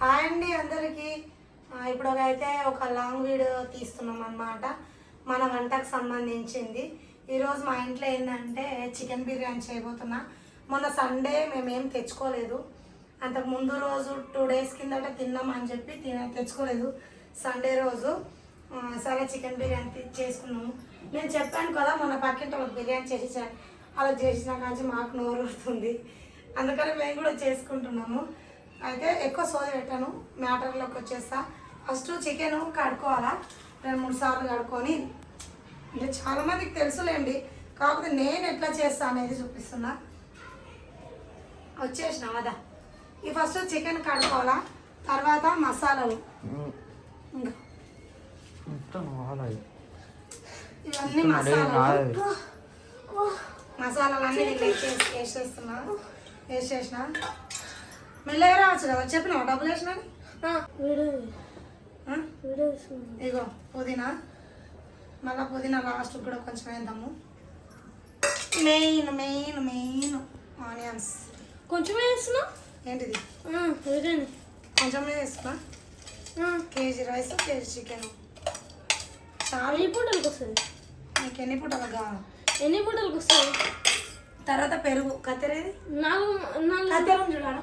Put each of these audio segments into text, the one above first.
Hi అండి అందరికీ. ఇప్పుడు ఒక అయితే ఒక లాంగ్ వీడియో తీస్తున్నాం అన్నమాట మన వంటకు సంబంధించింది. ఈరోజు మా ఇంట్లో ఏంటంటే చికెన్ బిర్యానీ చేయబోతున్నా. మొన్న సండే మేమేం తెచ్చుకోలేదు. అంతకు ముందు రోజు టూ డేస్ కిందట తిన్నాం అని చెప్పి తెచ్చుకోలేదు. సండే రోజు సరే చికెన్ బిర్యానీ చేసుకున్నాము. నేను చెప్పాను కదా మొన్న పక్కింటి వాళ్ళకి బిర్యానీ చేసి అలా చేసిన కానీ మాకు నోరు అందుకని మేము కూడా చేసుకుంటున్నాము. అయితే ఎక్కువ సోద పెట్టాను మ్యాటర్లోకి వచ్చేస్తా. ఫస్ట్ చికెన్ కడుక్కోవాలా? రెండు మూడు సార్లు కడుక్కొని. అంటే చాలా మందికి తెలుసులేండి. కాకపోతే నేను ఎట్లా చేస్తా అనేది చూపిస్తున్నా. వచ్చేసిన అదా ఈ ఫస్ట్ చికెన్ కడుక్కోవాలా? తర్వాత మసాలాలు. ఇవన్నీ మసాలాలు. మసాలాలన్నీ వేసేస్తున్నా. వేసేసిన. మెల్లగా రావచ్చు కదా చెప్పినావా? డబ్బులు వేసిన ఇగో పుదీనా. మళ్ళీ పుదీనా లాస్ట్ కూడా కొంచెం వేద్దాము. Main main main onions. కొంచెం వేస్తున్నా? ఏంటిది? వేరేని కొంచెమే వేసుకున్నా కేజీ రైస్ కేజీ చికెన్. చాలా. పూటలకు వస్తుంది? నీకు ఎన్ని పూటలు కావాలి? ఎన్ని పూటలకు వస్తుంది? తర్వాత పెరుగు. కత్తెరేది నాలుగు నాలుగు. కత్తెరం చూడాలా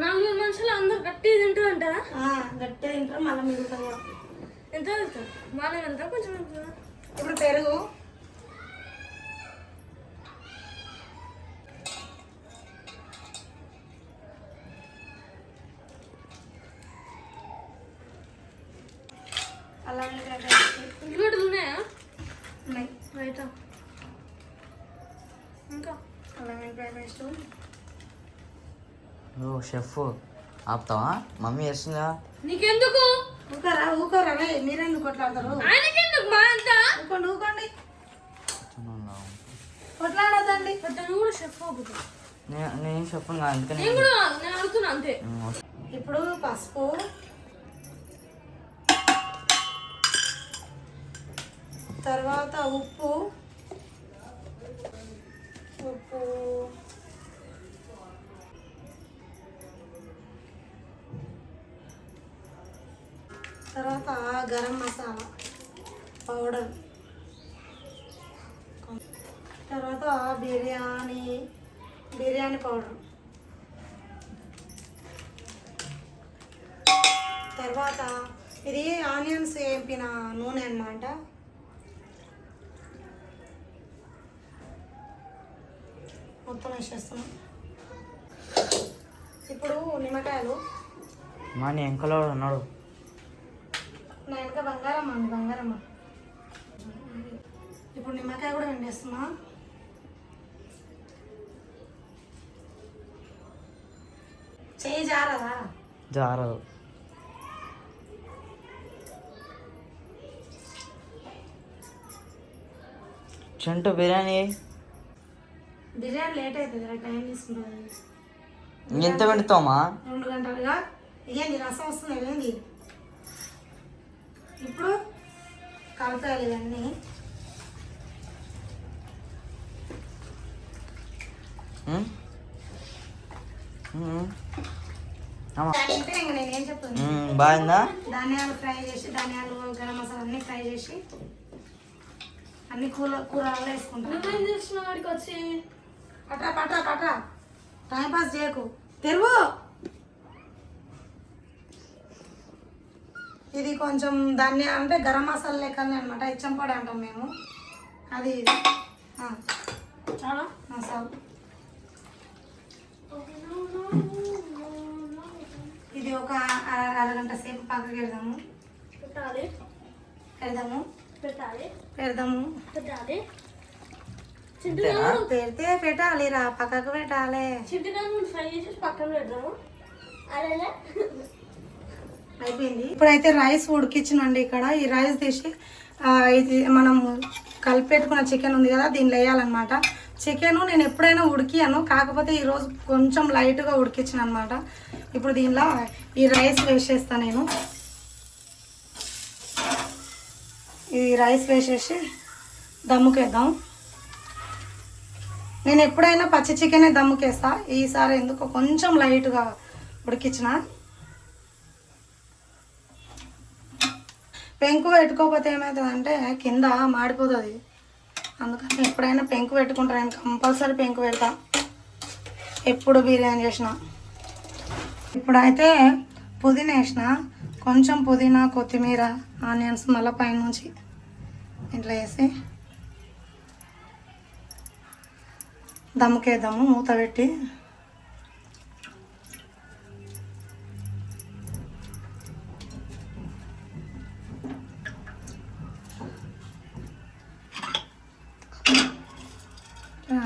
నాలుగు మనుషులు అందరు గట్టి తింటూ అంటారా గట్టిగా తింటారు మళ్ళీ మిగులుతుంది కూడా ఎంత వెళ్తారు? బాగా వెళ్తారా? కొంచెం ఇప్పుడు పెరుగు. ఓ షెఫ్. ఆపుతావా? మమ్మీ చేస్తుందా నీకెందుకు? ఊకరా ఊకరా రే మీరెందుకు కొట్లాడతారు? ఆయనకెందుకు మా అంతా? ఊకోండి ఊకోండి కొట్లాడొద్దండి. తను కూడా షెఫ్ అవుతుంది నేను నేను చెప్పను కదా అందుకని నేను కూడా నేను అడుగుతున్నా అంతే. ఇప్పుడు పసుపు. తర్వాత ఉప్పు. ఉప్పు తర్వాత గరం మసాలా పౌడర్ తర్వాత బిర్యానీ బిర్యానీ పౌడర్. తర్వాత ఇది ఆనియన్స్ వేపిన నూనె అన్నమాట. మొత్తం వేసేస్తున్నాం. ఇప్పుడు నిమ్మకాయలు. మా నీ ఎంకలో ఉన్నాడు. నా వెనక బంగారమ్మ బంగారమ్మ. ఇప్పుడు నిమ్మకాయ కూడా వండేస్తున్నా చేయి జారదా? జారదు. చింటూ బిర్యానీ. బిర్యానీ లేట్ అవుతుంది టైం తీసుకుంటుంది. ఎంత పెడతావమ్మా రెండు గంటలుగా? ఇదేంది రసం వస్తుంది ఏంది? ఇప్పుడు కలిపేయాలి ఇవన్నీ. ఉమ్? ఉమ్. అమ్మా అంటే ఇంక నేనేం చెప్తాను ఉమ్, బాగుందా? ధనియాలు ఫ్రై చేసి ధనియాలు గరం మసాలా అన్నీ ఫ్రై చేసి అన్ని కూర కూరల్లో వేసుకుంటాను వచ్చి? పట్రా పట్రా పట్రా. టైం పాస్ చేయకు. తెరువు! ఇది కొంచెం ధనియా అంటే గరం మసాలా లెక్కనే అనమాట ఇచ్చం పొడి అంటాం మేము. అది చాలా? మసాలా. అరగంట సేపు పక్కకి పెడదాము. పెట్టాలి. పెడదాము. పెట్టాలి. పెడదాము. పెట్టాలి? పెడితే పెట్టాలి రా పక్కకు పెట్టాలి. చింతకాయలు ఫ్రై చేసి పక్కన పెడదాము. అదే అయిపోయింది. ఇప్పుడైతే రైస్ ఉడికించినండి ఇక్కడ. ఈ రైస్ తీసి ఇది మనం కలిపెట్టుకున్న చికెన్ ఉంది కదా దీనిలో వేయాలన్నమాట. చికెన్ నేను ఎప్పుడైనా ఉడికియాను. కాకపోతే ఈరోజు కొంచెం లైట్గా ఉడికించిన అనమాట ఇప్పుడు దీనిలో ఈ రైస్ వేసేస్తా నేను. ఈ రైస్ వేసేసి దమ్ముకేద్దాం. నేను ఎప్పుడైనా పచ్చి చికెనే దమ్ముకేస్తా. ఈసారి ఎందుకో కొంచెం లైట్గా ఉడికించిన. పెంకు పెట్టుకోకపోతే ఏమవుతుందంటే కింద మాడిపోతుంది. అందుకని ఎప్పుడైనా పెంకు పెట్టుకుంటాను. కంపల్సరీ పెంకు పెడతా. ఎప్పుడు బిర్యానీ చేసినా. ఇప్పుడైతే పుదీనా వేసిన కొంచెం పుదీనా కొత్తిమీర ఆనియన్స్ మళ్ళీ పైనుంచి ఇట్లా వేసి దమ్ముకేద్దాము మూత పెట్టి.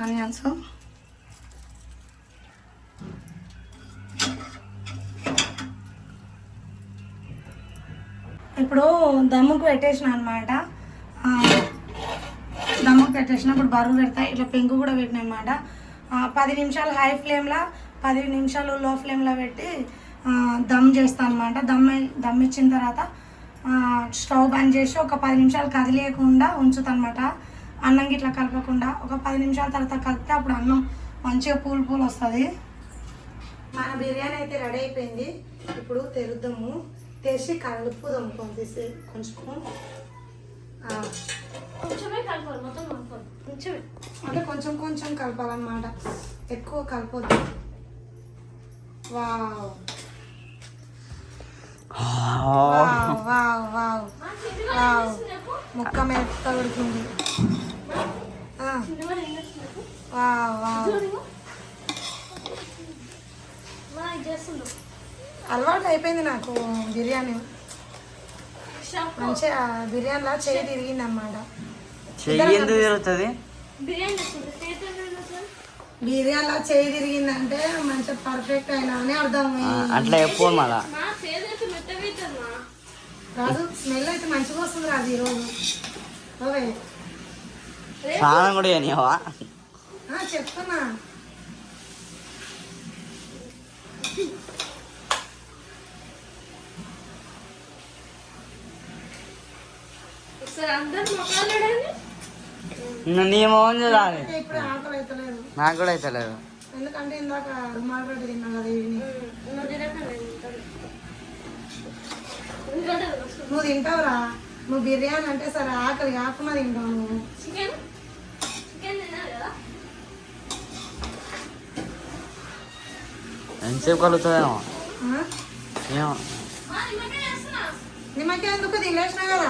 ఆనియన్స్ ఇప్పుడు దమ్ముకు పెట్టేసిన అనమాట దమ్ముకు పెట్టేసిన ఇప్పుడు బరువు పెడతా ఇట్లా పెంకు కూడా పెట్టిన అనమాట పది నిమిషాలు హై ఫ్లేమ్లో పది నిమిషాలు లో ఫ్లేమ్లో పెట్టి దమ్ చేస్తాను అనమాట దమ్ దమ్ ఇచ్చిన తర్వాత స్టవ్ బంద్ చేసి ఒక పది నిమిషాలు కదిలేయకుండా ఉంచుతనమాట అన్నం ఇట్లా కలపకుండా ఒక పది నిమిషాల తర్వాత కలిపితే అప్పుడు అన్నం మంచిగా పూలు పూలు వస్తుంది. మన బిర్యానీ అయితే రెడీ అయిపోయింది. ఇప్పుడు తెరుద్దాము. తెరిచి కలుపుదాము కొంచెం కొంచెం ఆ, కొంచెమే కలపాలి మొత్తం కలపాలి. కొంచెమే. అంటే కొంచెం కొంచెం కలపాలన్నమాట. ఎక్కువ కలపొద్దు. Wow. Wow. Wow wow wow. ముక్క మెత్త ఉడికింది. Wow wow. చేస్తుండు. అలవాటు అయిపోయింది నాకు బిర్యానీ. మంచిగా బిర్యానీలా చేయి తిరిగింది అన్నమాట చెయ్యి ఎందుకు తిరుగుతుంది? బిర్యానీ చేస్తుంది చేతి చేస్తుంది బిర్యానీలా చేయి తిరిగిందంటే మంచిగా పర్ఫెక్ట్ అయినా అని అర్థం అట్లా మళ్ళా. మా రాజు స్మెల్ అయితే మంచిగా వస్తుంది రాజు ఈరోజు. ఓకే స్నానం కూడా చేయనివా చెప్తున్నా. నీ మోహన్ చూడాలి. నాకు కూడా అవుతలేదు ఎందుకంటే ఇందాక రుమాల్ పెట్టి తిన్నా కదా నువ్వు తింటావురా? నువ్వు బిర్యానీ అంటే సరే ఆకలి కాకుండా తింటావు నువ్వు. చికెన్? ఎంతసేపు కలుగుతుందేమో? ఏమో? నిమ్మకాయ ఎందుకు తినేసినా కదా?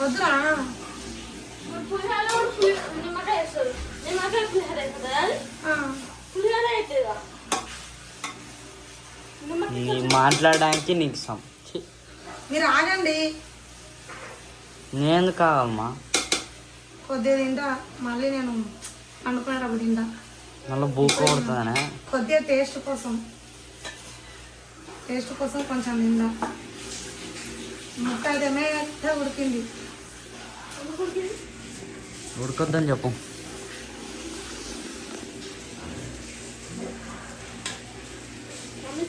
వద్దురా. పులిహోర నిమ్మకాయ వేస్తారు. నిమ్మకాయ పులిహోర. పులిహోర అవుతుందా మాట్లాడడానికి నీకు సం మీరు ఆగండి. నేను కావాలమ్మా. కొద్దిగా తింటా. మళ్ళీ నేను పండుకునేటప్పుడు తింటా. మళ్ళీ బూక్ కొడుతుందనే? కొద్దిగా టేస్ట్ కోసం. టేస్ట్ కోసం కొంచెం తిందా ముక్క అయితే ఉడికింది. ఉడకొద్దని చెప్పు. మమ్మీ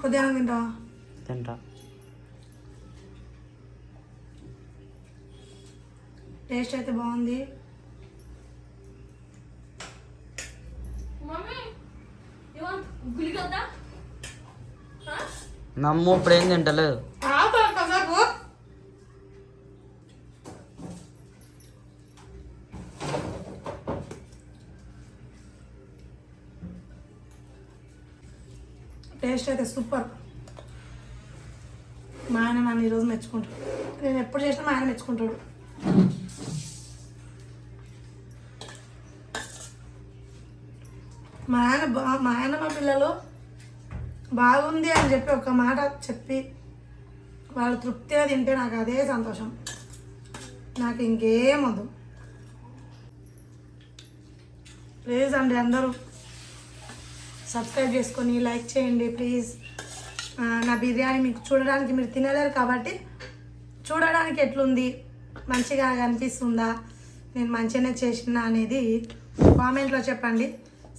కొద్దిగా తింటావా? తింటా. టేస్ట్ అయితే బాగుంది. నమ్ము ఇప్పుడు ఏం తింటలేదు. టేస్ట్ అయితే సూపర్. మా ఆయన నన్ను ఈరోజు మెచ్చుకుంటాడు. నేను ఎప్పుడు చేసినా మా ఆయన మెచ్చుకుంటాడు. మా ఆయన బా మా ఆయన మా పిల్లలు బాగుంది అని చెప్పి ఒక మాట చెప్పి వాళ్ళు తృప్తిగా తింటే నాకు అదే సంతోషం. నాకు ఇంకేం వద్దు. ప్లీజ్ అండి అందరూ. సబ్స్క్రైబ్ చేసుకొని లైక్ చేయండి ప్లీజ్ నా బిర్యానీ మీకు చూడడానికి మీరు తినలేరు కాబట్టి చూడడానికి ఎట్లుంది? మంచిగా కనిపిస్తుందా నేను మంచిగానే చేసిన అనేది కామెంట్లో చెప్పండి.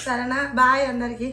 సరేనా? బాయ్ అందరికీ.